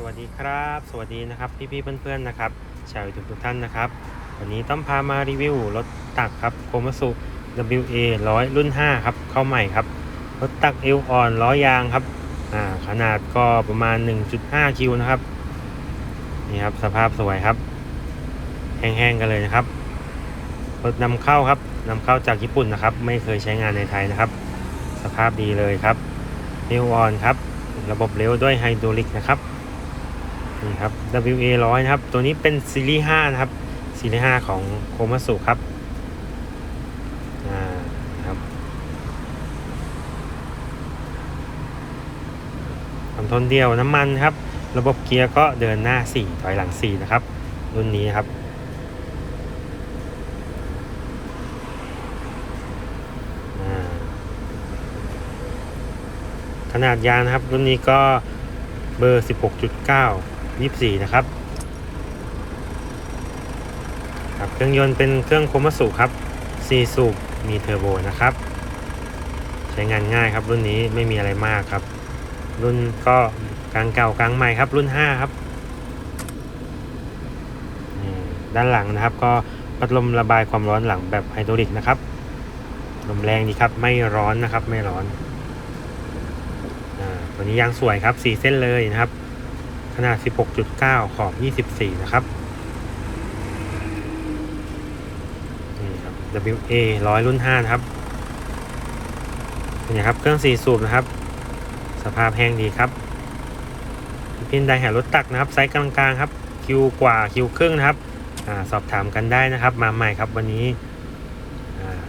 สวัสดีครับ สวัสดีนะครับพี่ๆเพื่อนๆนะครับ ชาวทุกทุกท่านนะครับ วันนี้ต้องพามารีวิวรถตักครับโคมัสุ WA 100 รุ่น 5 ครับ เข้าใหม่ครับ รถตักเอวอ่อนล้อยางครับอ่าขนาดก็ประมาณ 1.5 คิวนะครับ นี่ครับสภาพสวยครับ แห้งๆกันเลยนะครับ รถนำเข้าครับนำเข้าจากญี่ปุ่นนะครับ ไม่เคยใช้งานในไทยนะครับ สภาพดีเลยครับเอวอ่อนครับ ระบบเลี้ยวด้วยไฮดรอลิกนะครับ นี่ครับ WA 100นะครับ ตัวนี้เป็นซีรีส์5นะครับ ซีรีส์5ของโคมัสุครับ อ่าครับความทนเดียวน้ำมันครับ ระบบเกียร์ก็เดินหน้า 4 ถอยหลัง 4 นะครับ รุ่นนี้ครับอ่าขนาดยางนะครับ รุ่นนี้ก็เบอร์ 16.9 24นะครับ ครับเครื่องยนต์เป็นเครื่องโคมัสุครับ4สูบมีเทอร์โบนะครับ ใช้งานง่ายครับรุ่นนี้ไม่มีอะไรมากครับ รุ่นก็กลางเก่ากลางใหม่ครับ รุ่น5ครับด้านหลังนะครับ ก็พัดลมระบายความร้อนหลังแบบไฮดรอลิกนะครับลมแรงดีครับไม่ร้อนนะครับไม่ร้อนอ่าตัวนี้ยางสวยครับ4เส้นเลยนะครับ ขนาด 16.9 ขอบ 24 นะครับ นี่ครับ WA 100 รุ่น 5 นะครับนี่ครับ เครื่อง 4 สูบนะครับ สภาพแห้งดีครับพินไดแห่รถตักนะครับไซส์กลางๆครับ คิวกว่าคิวครึ่งนะครับอสอบถามกันได้นะครับ มาใหม่ครับวันนี้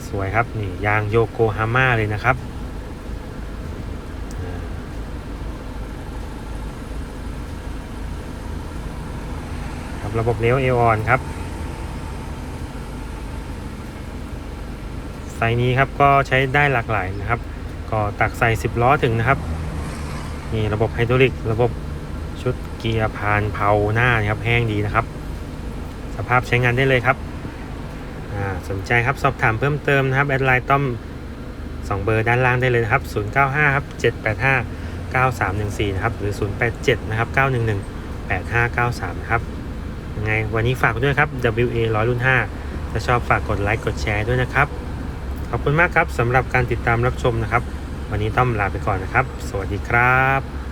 สวยครับนี่ยางโยโกฮาม่าเลยนะครับ รับระบบเลี้ยวเอออนครับไซส์นี้ครับก็ใช้ได้หลากหลายนะครับ ก็ตักใส่10ล้อถึงนะครับนี่ระบบไฮดรอลิกระบบชุดเกียร์พานเผาหน้านะครับแห้งดีนะครับ สภาพใช้งานได้เลยครับอ่าสนใจครับสอบถามเพิ่มเติมนะครับแอดไลน์ต้อม2 เบอร์ด้านล่างได้เลยนะครับ 095 ครับ 785 9314 นะครับ หรือ 087 นะครับ 911 8593 นะครับ ยังไงวันนี้ฝากด้วยครับ WA 100รุ่น 5 ถ้าชอบฝากกดไลค์กดแชร์ด้วยนะครับ ขอบคุณมากครับสำหรับการติดตามรับชมนะครับ วันนี้ต้องลาไปก่อนนะครับ สวัสดีครับ